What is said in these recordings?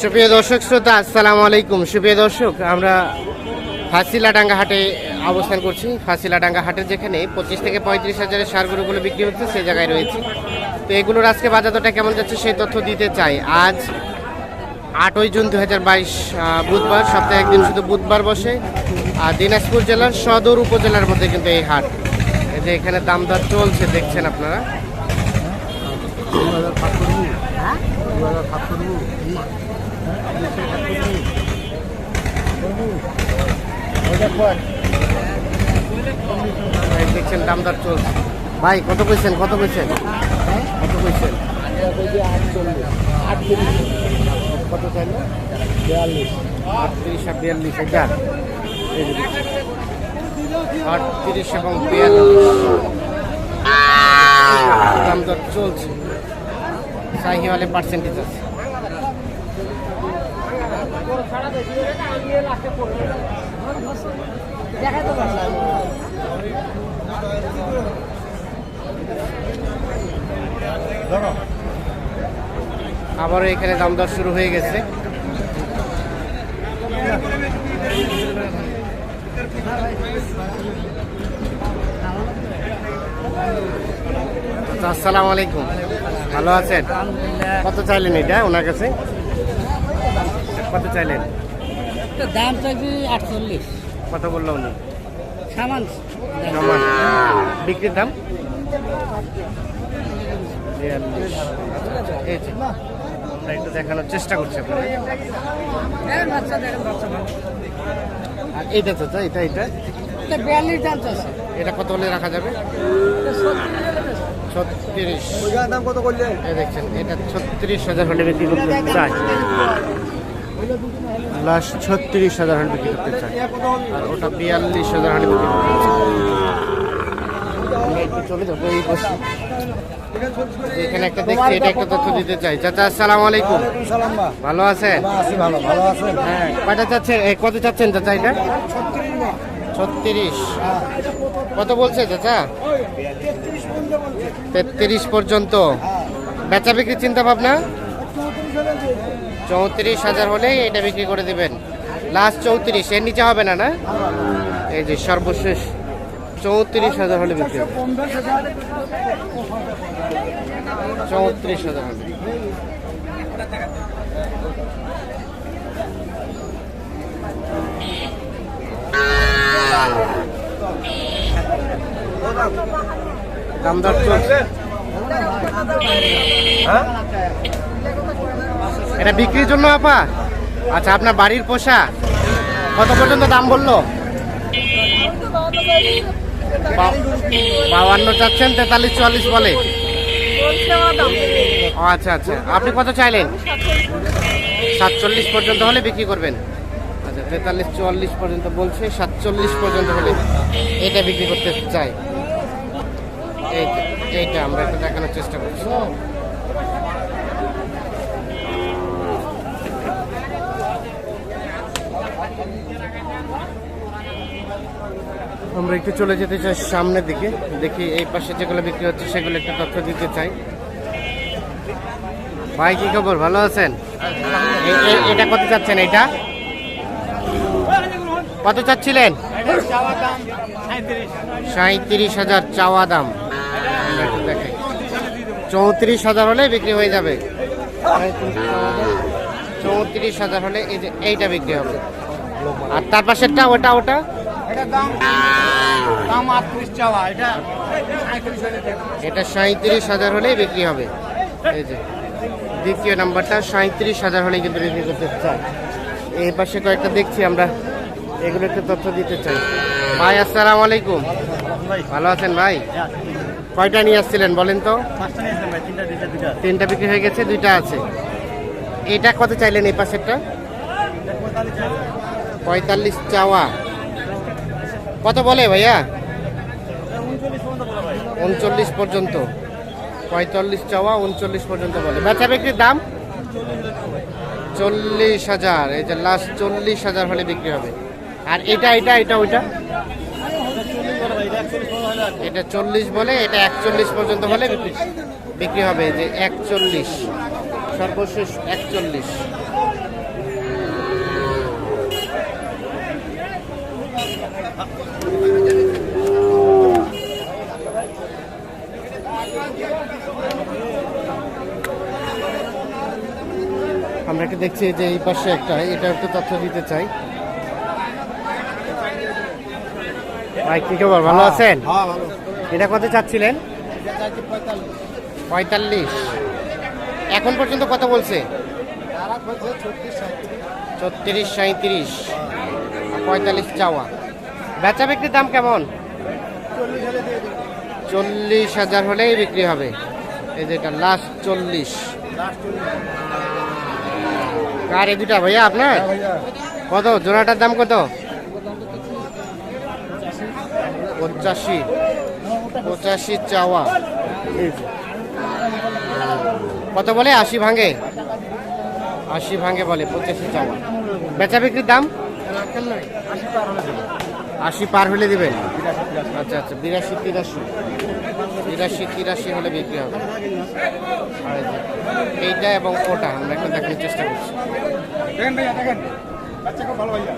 সুপ্রিয় দর্শক, শ্রোতা, আসসালামু আলাইকুম। সুপ্রিয় দর্শক, আমরা ফাঁসিলাডাঙ্গা হাটে অবস্থান করছি। ফাঁসিলাডাঙ্গা হাটের যেখানে পঁচিশ থেকে পঁয়ত্রিশ হাজারের সার গরুগুলো বিক্রি হচ্ছে সেই জায়গায় রয়েছে। তো এগুলোর আজকে বাজার দরটা কেমন যাচ্ছে সেই তথ্য দিতে চাই। আজ আটই জুন দু হাজার বাইশ বুধবার, সপ্তাহে একদিন শুধু বুধবার বসে। আর দিনাজপুর জেলার সদর উপজেলার মধ্যে কিন্তু এই হাট যে এখানে দাম দর চলছে, দেখছেন আপনারা? দেখছেন দাম দর চলছে ভাই, কত কইছেন? কত কইছেন? কত কইছেন? কত চাইলো আটত্রিশ আর বিয়াল্লিশ। দেখছেন। আটত্রিশ এবং বিয়াল্লিশ। দাম দর চলছে। সাহিওয়ালে পার্সেন্টেজ আছে। আবারও এখানে দাম দর শুরু হয়ে গেছে। আসসালামু আলাইকুম। ভালো আছেন? কত চাইলেন এটা ওনার কাছে? কত চাইলেন? দাম চাইছি আটচল্লিশ। কত বলল উনি? সামান। বিক্রির দাম? আচ্ছা। আমরা একটু দেখানোর চেষ্টা করছি আর এইটা তো এটা এটা এটা? বিয়াল্লিশ দাম চাইছে। এটা কত হলে রাখা যাবে? ছত্রিশ। দাম কত করলে? দেখছেন এটা ছত্রিশ হাজার হলে বিক্রি করতে চাই। লাস্ট ছত্রিশ হাজার হলে বিক্রি করতে চাই। আর ওটা বিয়াল্লিশ হাজার হলে বিক্রি করতে চাই। চলে যাব এই বসে। এখানে একটা দেখছি এটা একটা তথ্য দিতে চাই। চাচা আসসালামু আলাইকুম। ভালো আছেন? ভালো ভালো আছেন হ্যাঁ কয়টা চাচ্ছেন কত চাচ্ছেন চাচা এটা? ছত্রিশ। কত বলছে চাচা? তেত্রিশ পর্যন্ত। বেচা বিক্রির চিন্তা ভাবনা চৌত্রিশ হাজার হলেই এটা বিক্রি করে দিবেন। লাস্ট চৌত্রিশ, এর নিচে হবে না না? এই যে সর্বশেষ চৌত্রিশ হাজার হলে বিক্রি হবে। চৌত্রিশ হাজার হলে। দর চলছে এটা বিক্রির জন্য, আপা? আচ্ছা আপনার বাড়ির পোষা। কত পর্যন্ত দাম বলল? বাউান্ন চাচ্ছেন, তেতাল্লিশ, চুয়াল্লিশ বলে। আচ্ছা আচ্ছা। আপনি কত চাইলেন? সাতচল্লিশ পর্যন্ত হলে বিক্রি করবেন। আচ্ছা তেতাল্লিশ, চুয়াল্লিশ পর্যন্ত বলছে, সাতচল্লিশ পর্যন্ত হলে এটা বিক্রি করতে চাই। এইটা আমরা একটু দেখানোর চেষ্টা করছি। আমরা একটু চলে যেতে চাই সামনের দিকে, দেখি এই পাশে যেগুলো বিক্রি হচ্ছে সেগুলো একটু তথ্য দিতে চাই। ভাই, কি খবর? ভালো আছেন? এটা কত চাচ্ছেন এটা কত চাচ্ছিলেন? সাঁত্রিশ হাজার চাওয়া দাম। চৌত্রিশ হাজার হলে বিক্রি হয়ে যাবে। চৌত্রিশ হাজার হলে এই যে এইটা বিক্রি হবে। আর তার পাশেরটা ওটা ওটা? দাম এটা সাঁত্রিশ হাজার হলেই বিক্রি হবে। এই যে দ্বিতীয় নাম্বারটা সাঁত্রিশ হাজার হলেই কিন্তু বিক্রি করতে চাই এই পাশে কয়েকটা দেখছি আমরা এগুলো একটু তথ্য দিতে চাই। ভাই আসসালামু আলাইকুম। ভালো আছেন ভাই? কয়টা নিয়ে আসছিলেন বলেন তো? তিনটা বিক্রি হয়ে গেছে দুইটা আছে। এটা কত চাইলেন এই পাশেরটা? পঁয়তাল্লিশ চাওয়া। কত বলে ভাইয়া? উনচল্লিশ পর্যন্ত। পঁয়তাল্লিশ চাওয়া উনচল্লিশ পর্যন্ত বলে। বেচা বিক্রির দাম? চল্লিশ হাজার। এই যে লাস্ট চল্লিশ হাজার হলে বিক্রি হবে। আর এটা এটা এটা ওইটা? এটা চল্লিশ বলে, এটা একচল্লিশ পর্যন্ত হলে বিক্রি- হবে যে একচল্লিশ। সর্বশেষ একচল্লিশ। আমরা একটু দেখছি যে এই পাশে একটা এটা একটু তথ্য দিতে চাই। ভাই কি খবর? ভালো আছেন? হ্যাঁ এটা কত চাচ্ছিলেন? পঁয়তাল্লিশ। এখন পর্যন্ত কত বলছে? ছত্রিশ সাঁত্রিশ পঁয়তাল্লিশ চাওয়া। বেচা বিক্রির দাম কেমন? চল্লিশ হাজার হলেই বিক্রি হবে। এই যেটা লাস্ট চল্লিশ। কার এই দুটা ভাইয়া আপনার? কত? জোড়াটার দাম কত? পঁচাশি পঁচাশি চাওয়া। কত বলে? আশি ভাঙে। আশি ভাঙে বলে, পঁচাশি চাওয়া। বেচা বিক্রির দাম? আশি পার হলে দিবেন। আচ্ছা আচ্ছা বিরাশি, তিরাশি। বিরাশি, তিরাশি হলে বিক্রি হবে। এইটা এবং ওটা আমরা একটু দেখার চেষ্টা করছি। দেখেন ভাইয়া, দেখেন। ভালো ভাইয়া।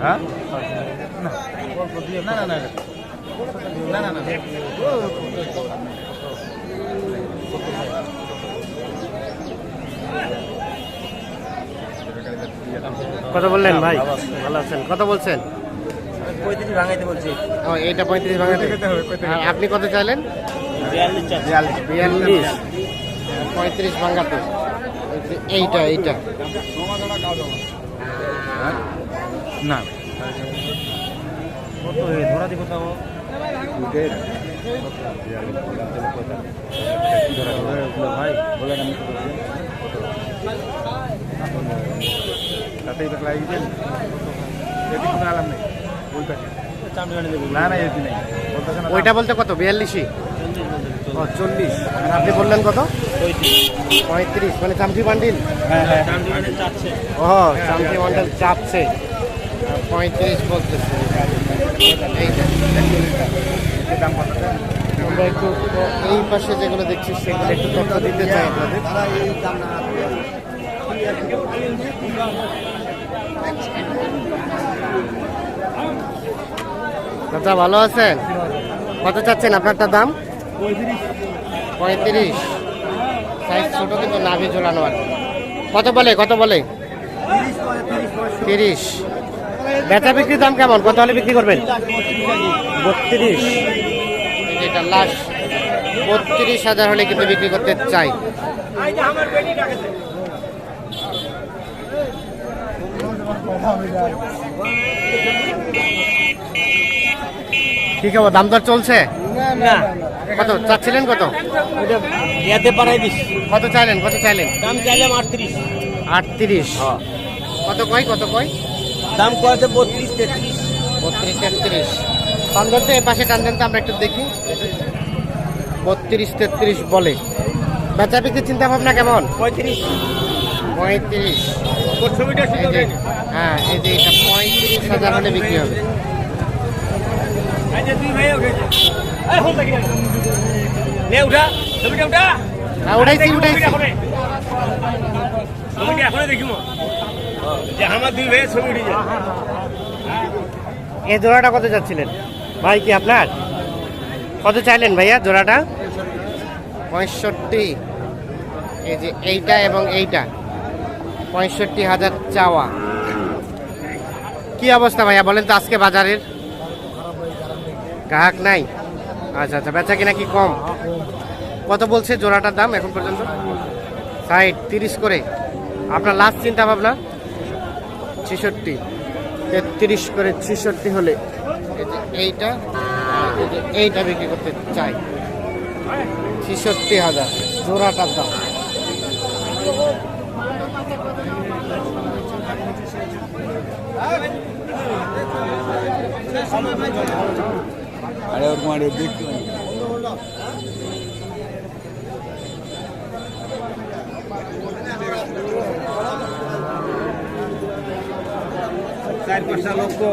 হ্যাঁ না না না না না না কত বললেন ভাই ভালো আছেন কত বলছেন পঁয়ত্রিশ ভাঙাইতে বলছি ও এইটা পঁয়ত্রিশ আপনি কত চাইলেন বিয়াল্লিশ বিয়াল্লিশ পঁয়ত্রিশ ভাঙাতে এইটা এইটা না। কত ধরা দিব তাও? ভাই আমি তাতেই বেলা গেছেন এটি কোনো আলাম নেই। ওই পাশে না না এটি নেই। ওইটা বলতে কত? বিয়াল্লিশই? ও চল্লিশ। আর আপনি বললেন কত? পঁয়ত্রিশ। মানে চামচি বান্ডিল হ্যাঁ হ্যাঁ। ও চামচি বান্ডিল চাপছে। পঁয়ত্রিশ বলতেছে আমরা একটু, এই পাশে যেগুলো দেখছি, সেগুলো একটু তথ্য দিতে চাই দাদা, ভালো আছেন? কত চাচ্ছেন আপনারটা দাম? পঁয়ত্রিশ। সাইজ ছোট, কিন্তু নাভি ঝোলানো আর কত বলে কত বলে? তিরিশ। বেচা বিক্রির দাম কেমন? কত হলে বিক্রি করবেন? বত্রিশ। এটা লাস্ট বত্রিশ হাজার হলে কিন্তু বিক্রি করতে চাই। ঠিক আছে দাম দর চলছে? না। কত? চাচ্ছিলেন কত? ইয়াতে পারাই দিস কত চাইলেন? কত চাইলেন? দাম চাইলাম আটত্রিশ। আটত্রিশ। কত কয় কত কয় দাম কয়েছে বত্রিশ তেত্রিশ। বত্রিশ তেত্রিশ। টানদেন তো এ পাশে টানদেন তো আমরা একটু দেখি। বত্রিশ তেত্রিশ বলে। বেচা বিক্রির চিন্তা ভাবনা কেমন? পঁয়ত্রিশ। পঁয়ত্রিশ। এই হ্যাঁ এই যে এটা পঁয়ত্রিশ হাজার হলে বিক্রি হবে। তুই ভাই উঠেছে এই ফোন দেখি নে উঠা। ছবিটা উঠা। উঠাইছি উঠাইছি। ছবিটা এখনও দেখিব যে আমার দুই ভাই ছবি উঠে যায়। এই জোড়াটা কত যাচ্ছিলেন ভাই কি আপনার? কত চাইলেন ভাইয়া জোড়াটা? পঁয়ষট্টি। এই যে এইটা এবং এইটা। পঁয়ষট্টি হাজার চাওয়া। কি অবস্থা ভাইয়া বলেন তো আজকে বাজারের? গ্রাহক নাই? আচ্ছা আচ্ছা বেচা কিনা কি কম? কত বলছে জোড়াটার দাম এখন পর্যন্ত? ষাট তিরিশ করে। আপনার লাস্ট চিন্তা ভাবনা? ছেষট্টি। তেত্রিশ করে ছেষট্টি হলে এইটা এইটা বিক্রি করতে চাই। ছেষট্টি হাজার, জোড়াটার দাম। আরে ওরকম আরে দেখতে চার পাঁচটা লোক তো